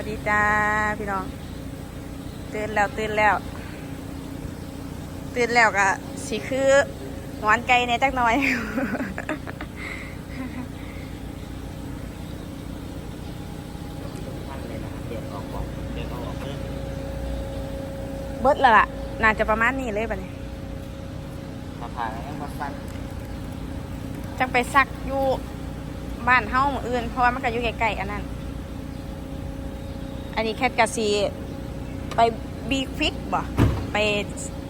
วัสดีจ้าพี่น้อง ตื่นแล้วตื่นแล้ว ตื่นแล้วก็สิคือหวานไก่ในจักหน่อยท่านเลยเดี๋ยวออกบอกเดี๋ยวเขาออกเพิ่มเบิดแล้วล่ะ น่าจะประมาณนี้เลยบัดนี้มาผ่านแล้วยังมาสั้นจังไปซักอยู่บ้านเฮ้าอื่น เพราะว่ามันก็อยู่ใกล้ๆอันนั้น อันนี้แคทกาซีไปบีฟิกบ่ไป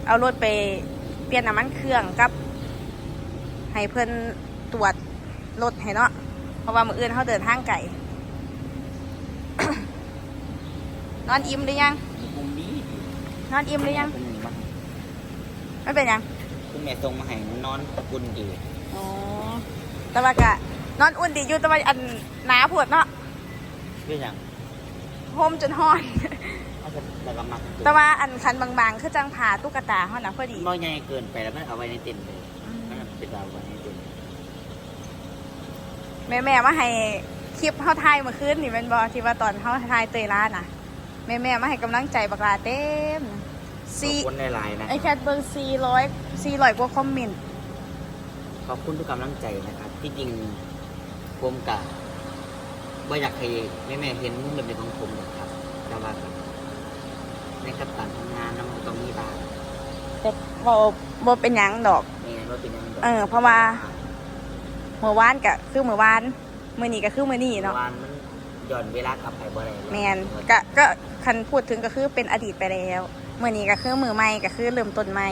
เอารถไปเปลี่ยนน้ำมันเครื่องกับ ให้เพิ่นตรวจรถให้เนาะเพราะว่ามืออื่นเขาเดินทางไกลนอนอิ่มหรือยังมุมนี้นอนอิ่มหรือยังเป็นหนึ่งบ้างไม่เป็นหยังคุณแม่ส่งมาให้นอนตะกุนดีอ๋อแต่ว่ากะนอนอุ่นดีอยู่แต่ว่าอันหนาปวดเนาะเพื่ออย่าง โฮมจนห้อนเขาจะแต่ละมักแต่ว่าอันคันบางๆ คือจังผ่าตุ๊กตาเขานะพอดีน้อยใหญ่เกินไปแล้วมันเอาไว้ในเต็นท์เลยมันเป็นเอาไว้ในเต็นท์แม่แม่ๆมาให้คลิปเขาถ่ายเมื่อคืนนี่เป็นบอที่ว่าตอนเขาถ่ายเตยร้านอะ แม่แม่ๆมาให้กำลังใจบักลาเต็มขซีอบคุณหลายๆนะไอแคทเบิร์ซีร้อยซีร้อยกว่าคอมเมนต์ขอบคุณทุกกำลังใจนะครับที่จริงผมกะ ว่าอยากให้แม่แม่ๆเห็นมุมแบบของผมนะครับ แต่ว่าครับในกับการทำงานน้ำมันต้องมีบ้างแต่บอบอเป็นหยังดอกนี่ว่าเป็นยังไงเออเพราะว่า เมื่อวานก็คือเมื่อวานมื่อนี้ก็คือมื่อนี้เนาะเนาะวันมันย้อนเวลากลับไปบ่ได้เลยแมนก็ก็คันพูดถึงก็คือเป็นอดีตไปแล้วเมื่อนี้ก็คือมือใหม่ก็คือเริ่มต้นใหม่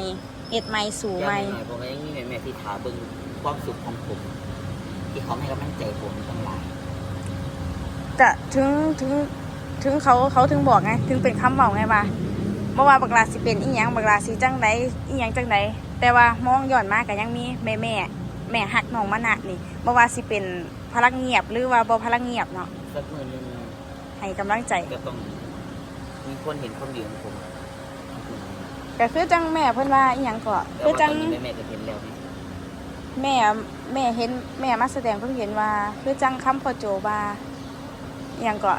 เอ็ดใหม่สู่ย้อนใหม่ไปหน่อยผมก็ยังมีแม่แม่ๆที่ถาเบิ่งความสุขของผม ที่เขาให้กำลังใจผมทั้งหลาย ก็ถึงถึงถึงเขาเขาถึงบอกไง ถึงเป็นคำบอกไงว่าเมื่อว่าบักลาสิเป็นอีหยังบักลาสิจังใดอีหยังจังใดแต่ว่ามองย้อนมาก็ยังมีแม่แม่แม่หักน้องมานะนี่เมื่อว่าสิเป็นพลังเงียบหรือว่าบ่พลังเงียบเนาะสักมือหนึงให้กำลังใจก็ต้องมีคนเห็นความดีของผมก็คือจังแม่เพิ่นว่าอีหยังก็แต่คือว่าตจัองนนี้แม่แม่ๆก็เห็นแล้วนี่แม่แม่เห็นแม่มาแสดงเพิ่งเห็นว่า คือจังคำพ่อโจว่าอห ยังก็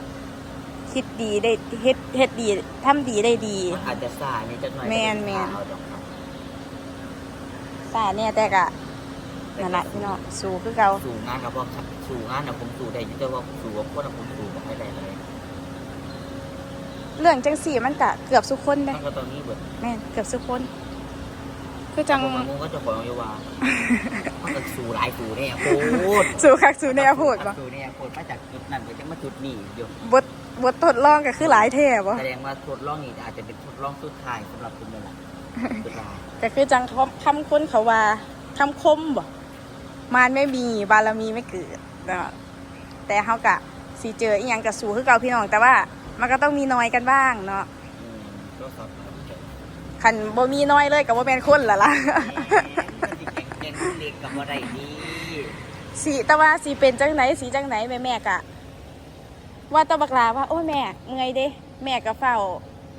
คิดดีได้เฮ็ดเฮ็ดดีทำดีได้ดีมันอาจจะซ่านี่จักหน่อยแม่นแม่น เอาดอกครับแต่เนี่ยแต่กะนั่นแหละพี่น้องสู้คือเก่าสู่งานกับพวกสู่งานนะผมสู่ได้อยู่แต่ว่าสู่กับคนน่ะผมสู่บ่ค่อยได้เลยเรื่องจังสี่มันกะเกือบสุกคนเด้มันก็ตอนนี้เบิดแม่นเกือบสุกคน คือจัง ผมมันก็จะของอยู่ว่ามันก็สู่หลายสู่เนี่ยโคตรสู้คักสู้แนวพูดบ่สู่เนี่ยโคตรมาจากจุดนั้นไปจังมาจุดนี้อยู่บทบททดลองก็คือหลายแท้บ่แสดงว่าทดลองนี้อาจจะเป็นทดลองสุดท้ายสำหรับคุณเลยล่ะสุดท้ายก็คือจังคำคนเขาว่าคำคมบ่มารไม่มีบารมีไม่เกิดเนาะแต่เฮากะสิเจออีหยังก็สู้คือเก่าพี่น้องแต่ว่า มันก็ต้องมีน้อยกันบ้างเนาะ อืมก็สอบถามเฉย คันบ่มีน้อยเลยก็บ่แม่นคนละล่ะเก่งๆเล็กกับอะไรดีสีแต่ว่าสีเป็นจังไหนสีจังไหนแม่แม่กะ ว่าตะบักลาว่าโอ้ยแม่เมื่อยเด้ แม่ก็เฝ้า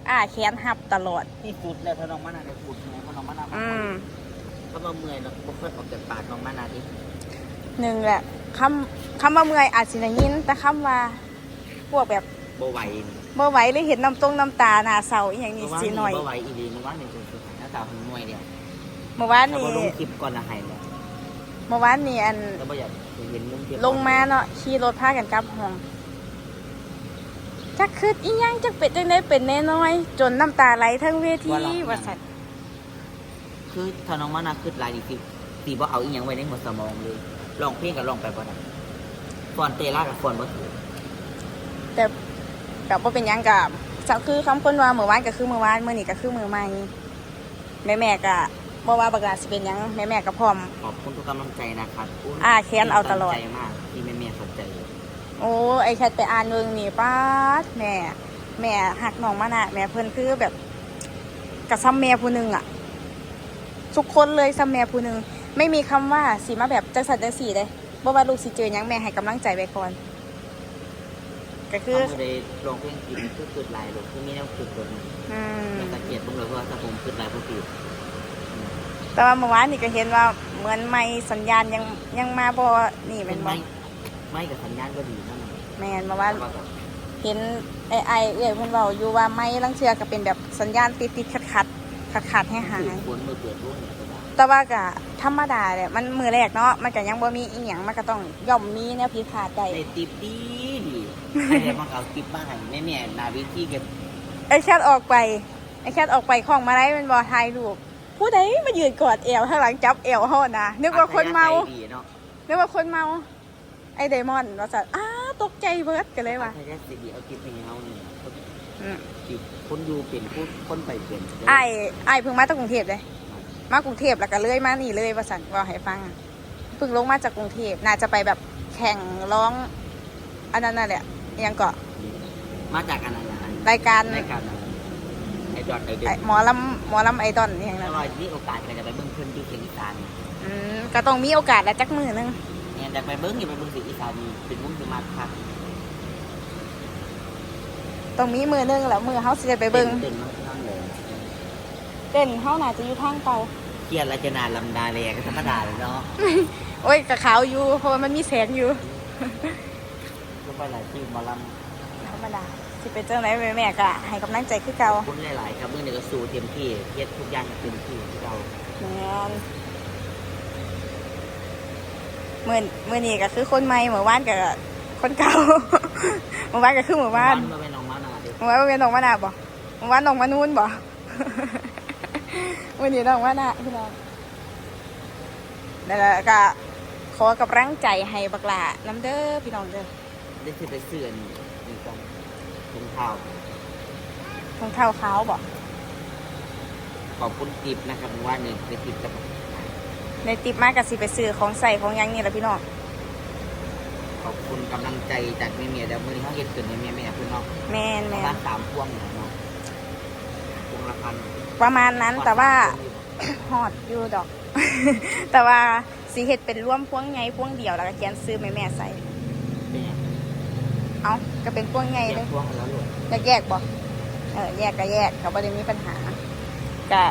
อ้าแขนหับตลอดที่สุดแล้วถ้าน้องมานาได้พูดไงเพราะน้องมานาอืมถ้ามาเมื่อยเราก็เพิ่งออกจากปากน้องมานาดิหนึ่งแหละคำคำว่าเมื่อยอาจสิได้ยิน แต่คำว่าพวกแบบโบไหวนี่เมื่อไหวหรือเห็นน้ำตรงน้ำตาหน้าเศร้าอหย่างนี้เมื่อวานสินี่หน่อยโบไหวอีดีเมื่ อวานนี่คือสุดท้ายหน้าตาของมวยเดียวเมื่อวานถ้านี้บ่ลงคลิปก่อนละหายแล้วเมื่อวานนี้อันแล้วบ่อยากเห็นมุมเทียบลงมาเนาะขี่รถพากันกลับห้องจักคืดอีหยังจักเป็ดจังได้เป็นแน่น้อย จนน้ำตาไหลทั้งเวทีว่าสัตว์คือถ้าน้องมานาคือหลายดีสิสีบ่เอาอีหยังไว้ในหัวสมองเลยลองเพลงกับลองไปบ่ได้ฟอนเตล่ากับฟอนบ่ถูกแต่กับว่าเป็นหยังกับ สักคือคำคนว่าเมื่อวานก็คือเมื่อวานเมื่อนี้ก็คือมือใหม่แม่แม่ๆก็บ่ว่าบักหลาสิเป็นหยังแม่แม่ๆก็พร้อม ขอบคุณทุกกำลังใจนะครับยอ่าแค้นเอาตลอดใจมากที่แม่ๆสนใจโอ้ไอแคทไปอ่านเมืองนี่ป้าดแม่แม่หักน้องมานะแม่เพิ่นคือแบบกับซ้ำแม่ผู้หนึงอะทุกคนเลยซ้ำแม่ผู้หนึงไม่มีคำว่าสีมาแบบจังสันจังสีเลยบ่ว่าลูกสิเจอหยังแม่ให้กำลังใจไว้ก่อน ก็คือเขาไม่ได้ลองเพลงกินคือคือหลายลูกคือมีแนวคือตัวนึงอืมแต่สังเกตผมเลยว่าถ้าผมคือหลายผู้ผิดแต่ว่าเมื่อวานนี่ก็เห็นว่าเหมือนไม่สัญญาณยังยังมาบ่นี่เป็เป็นนไม่บ่ไม่กับสัญญาณก็ดีนั่นเองแม่นเมื่อวานแต่ว่าก็เห็นไอไอเอื่อยเพิ่นเว้าอยู่ว่าไม่ลังเทือก็เป็นแบบสัญญาณติดติดขัดขัดขัดขัดๆให้หายคือฝนมือเปิดรุ่นเนี่ยก็ได้ แต่ว่าก็ธรรมดาเนี่ยมันมือแรกเนาะมันก็ยังบ่มีอีหยังมันก็ต้องย่อมมีแนวผิดพลาดได้ได้ติปดีดีไอ้เด็กมันเอาติปมาให้แม่แม่นาวิธีเก็บไอแคทออกไปไอแคทออกไปของมาได้มันบ่ถ่ายรูปผู้ใดมายืนกอดเอวข้างหลังจับเอวเฮานะนึกว่าคนเมา อัธยศัยดีเนาะนึกว่าคนเมาไอเดมอนว่าซั่นอ้าตกใจเบิดกันเลยว่ะอัธยาศัยดีเอาติปให้เฮานี่คนอืมติปคนอยู่เป็นผู้คนไปเป็น ไอไอเพิ่งมาจากกรุงเทพเลย มากรุงเทพแล้วก็เลยมานี่เลยว่าซั่นว่าให้ฟังเพิ่งลงมาจากกรุงเทพน่าจะไปแบบแข่งร้อง อันนั้นน่ะแหละอิหยังเกาะมาจากอันนั้นนะรายการรายการอะไรไอ้ดอทไอเด็ไอ้กหมอลำหมอลำไอดอนอหย่างแล้นั้วนรอยนี่โอกาสก็จะไปเบิ้งเพิ่นอยู่เชียงอีสานอืมก็ต้องมีโอกาสแล้วจักมือหนึงเนี่ยแต่ไปเบิ้งอย่าไปเบิ้งเสียงอีสานนี่เป็นวงที่มาคักต้องมีมือหนึงแล้วมือเฮาสิได้ไปเบิ่ง เต้นมากทั้งเลยเต้นเฮาน่าจะอยู่ทางเก่าเครียดแล้วจะนานลำดาเลยก็ธรรมดาเลยเนาะโอ้ยกะขาวอยู่เพราะว่ามันมีแสงอยู่ก็ไปหลายที่หมาลธรรมดาสิเป็นจังไดแม่แม่ๆก็ให้กำลังใจคือเก่าำคนหลายๆครับเมื่อนี้ก็สู้เต็มที่เฮ็ดทุกอย่างเต็มที่ที่เราแม่นมื้อมื้อนี้ก็คือคนใหม่เมื่อวานก็คนเก่าเมื่อวานก็คือเมื่อวานมาเป็นน้องมานาเด็กเมื่อวานเป็นน้องมานาบ่เมื่อวานน้องมานูนบ่ วันนี้น้องมานาพี่น้องแล้วก็ขอกำลังใจให้บักหลาน้ำเด้อพี่น้องเด้อได้ที่ไปเสื่อนนี่กันถุงเท้ารองเท้าขาวบ่ขอบคุณกิฟนะครับว่านี่ไปกิฟกับในติปมากกับสิไปซื้อของใส่ของหยังนี่แหละพี่น้องขอบคุณกำลังใจจากแม่เมียแล้วมื่อนี้เขาเฮ็ดเกินแม่เมียแม่เพื่อนเนาะแมนปแมระมาณนสามพวงเนาะพวง ละพันประมาณนั้นแต่ว่าฮอดอยู่ดอก แต่ว่าสีเห็ดเป็นร่วมพวงไงพวงเดียวแล้วก็เขียนซื้อแม่แม่ๆใส่เป็นยังเอาก็เป็นพวงไงแยเลกยพวงแล้วหลดอยากแยกบ่เออแยกก็แยกก็บ่ได้มีปัญหาก็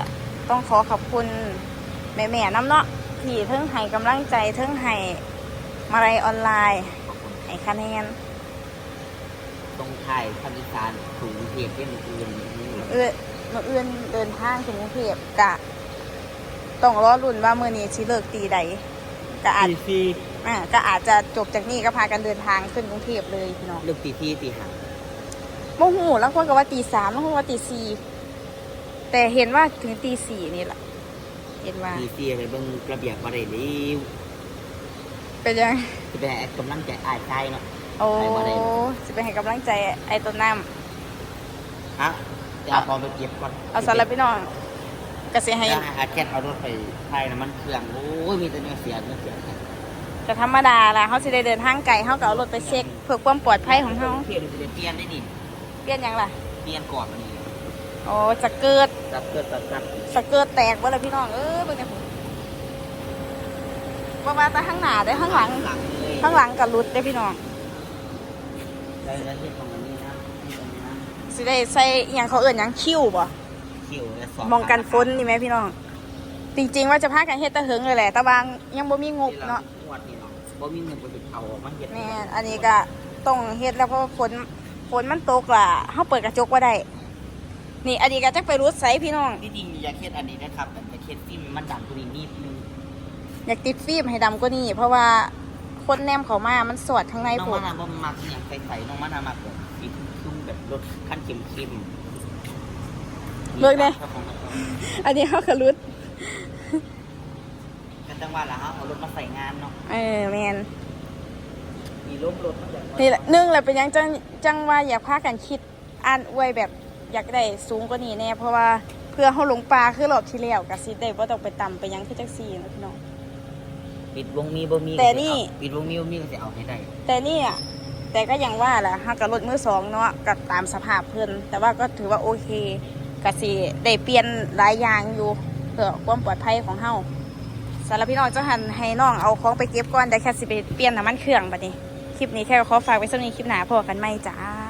ต้องขอขอบคุณแม่แม่ๆน้ำเนาะที่เทิงให้กำลังใจเทิงให้มาลัยออนไลน์ขอบคุณให้คะแนนตรงไทยภาคอีสานถุงเทียบเป็นอื่นนี่เอื้อ มื้ออื่นเดินทางถึงกรุงเทพกะต้องรอรุ่นว่ามื้อนี้สิเลิกตีใดก็อาจตีซีอ่าก็อาจจะจบจากนี่ก็พากันเดินทางขึ้นกรุงเทพเลยพี่น้องเลือกตีที่ตีหางโมโหแล้วคนก็ว่าตีสามแล้วคนว่าตีสี่แต่เห็นว่าถึงตีสี่นี่แหละเห็นว่าตีซีอะไรเบิ่งระเบียบอะไรเร็วเป็นยังจะไปให้กำลังใจอายใจเนาะ โอ้ไปบ่ได้ จะไปให้กำลังใจไอ้ต้นน้ฮะ จะเอาพอไปเก็บก่อนำเอาสารบพี่น้องก็เสียให้จะอาแค่เอารถไปไทยน้ำมันเครื่องโอ้ยมีแต่เนื้อเสียเนื้อเสียก็ธรรมดาละเขาสิได้เดินทางไกลเขาก็เอารถไปเช็คเพื่อความปลอดภัยของเขาเปลี่ยนจะได้เปลี่ยนได้ดิเปลี่ยนหยังล่ะเปลี่ยนก่อนมันนี่โอ้จะเกิดจับเกิดจับจับสะเกิดแตกบ่เลยพี่น้องเออเบิ่งเนี่ยผมว่าว่าแต่ข้างหน้าได้อข้างหลังหลังเลยข้างหลังก็รุดได้อพี่น้องได้แล้วที่ตรงนี้นะที่ตรงนี้นะ สิได้ใส่อหย่างเขาเอื่นหยังคิ้วบ่คิวและสองมองกันฝนนี่ไหมพี่น้อง จริงๆว่าจะพากันเฮ็ดแตะเหิงเลยแหละแต่บางยังบ่มีงบเนาะงวดนี่เนาะบ่มีเงินไปเอาออกมาเฮ็ดแม่นอันนี้ก็ต้องเฮ็ดแล้วเพราะว่าฝนฝนมันตกล่ะเฮาเปิดกระจกบ่ได้ นี่อันนี้ก็จักไปรูดไสพี่น้อง ที่จริงอยากเฮ็ดอันนี้นะครับแต่จะเฮ็ดฟิล์มมันดังกว่านี้นิดนึงอยากติดฟิล์มให้ดำกว่านี้เพราะว่าคนแนมเขามามันสอดข้างในน้องผมามนาบ่มักอหย่างใสๆน้องมานามักแบบสีชุ่มๆแบบ รสขั้นเค็มๆเบิ่งเด้อันนี้เฮาก็รุดก็จังว่าล่ะฮะเอารถมาใส่งานเนาะเออแม่นมีล้มรถมาจากนี่แหละหนึ่งแหละเป็นหยังจังจังว่าอยากพากันคิดอ่านอวยแบบอยากได้สูงกว่านี้แน่เพราะว่าเพื่อเขาลงปลาคือรอบที่แล้วกับซิได้ว่าต้องไปต่ำไปหยังคือจักซี่นะพี่น้องปิดวงมีบ่มีแต่นี่ปิดวงมีบ่มีก็จะเอาให้ได้ แต่นี่อะ แต่ก็ยังว่าแหละฮักกับรถมือสองเนาะกับตามสภาพเพื่อนแต่ว่าก็ถือว่าโอเคก็สิได้เปลี่ยนหลายอย่างอยู่เพื่อความปลอดภัยของเฮาสารพี่น้องเจ้าหันให้น้องเอาของไปเก็บก่อนแต่แค่สิไปเปลี่ยนน้ำมันเครื่องบัดนี้คลิปนี้แค่ขอฝากไว้สักนี้คลิปหน้าพอกันไหมจ้า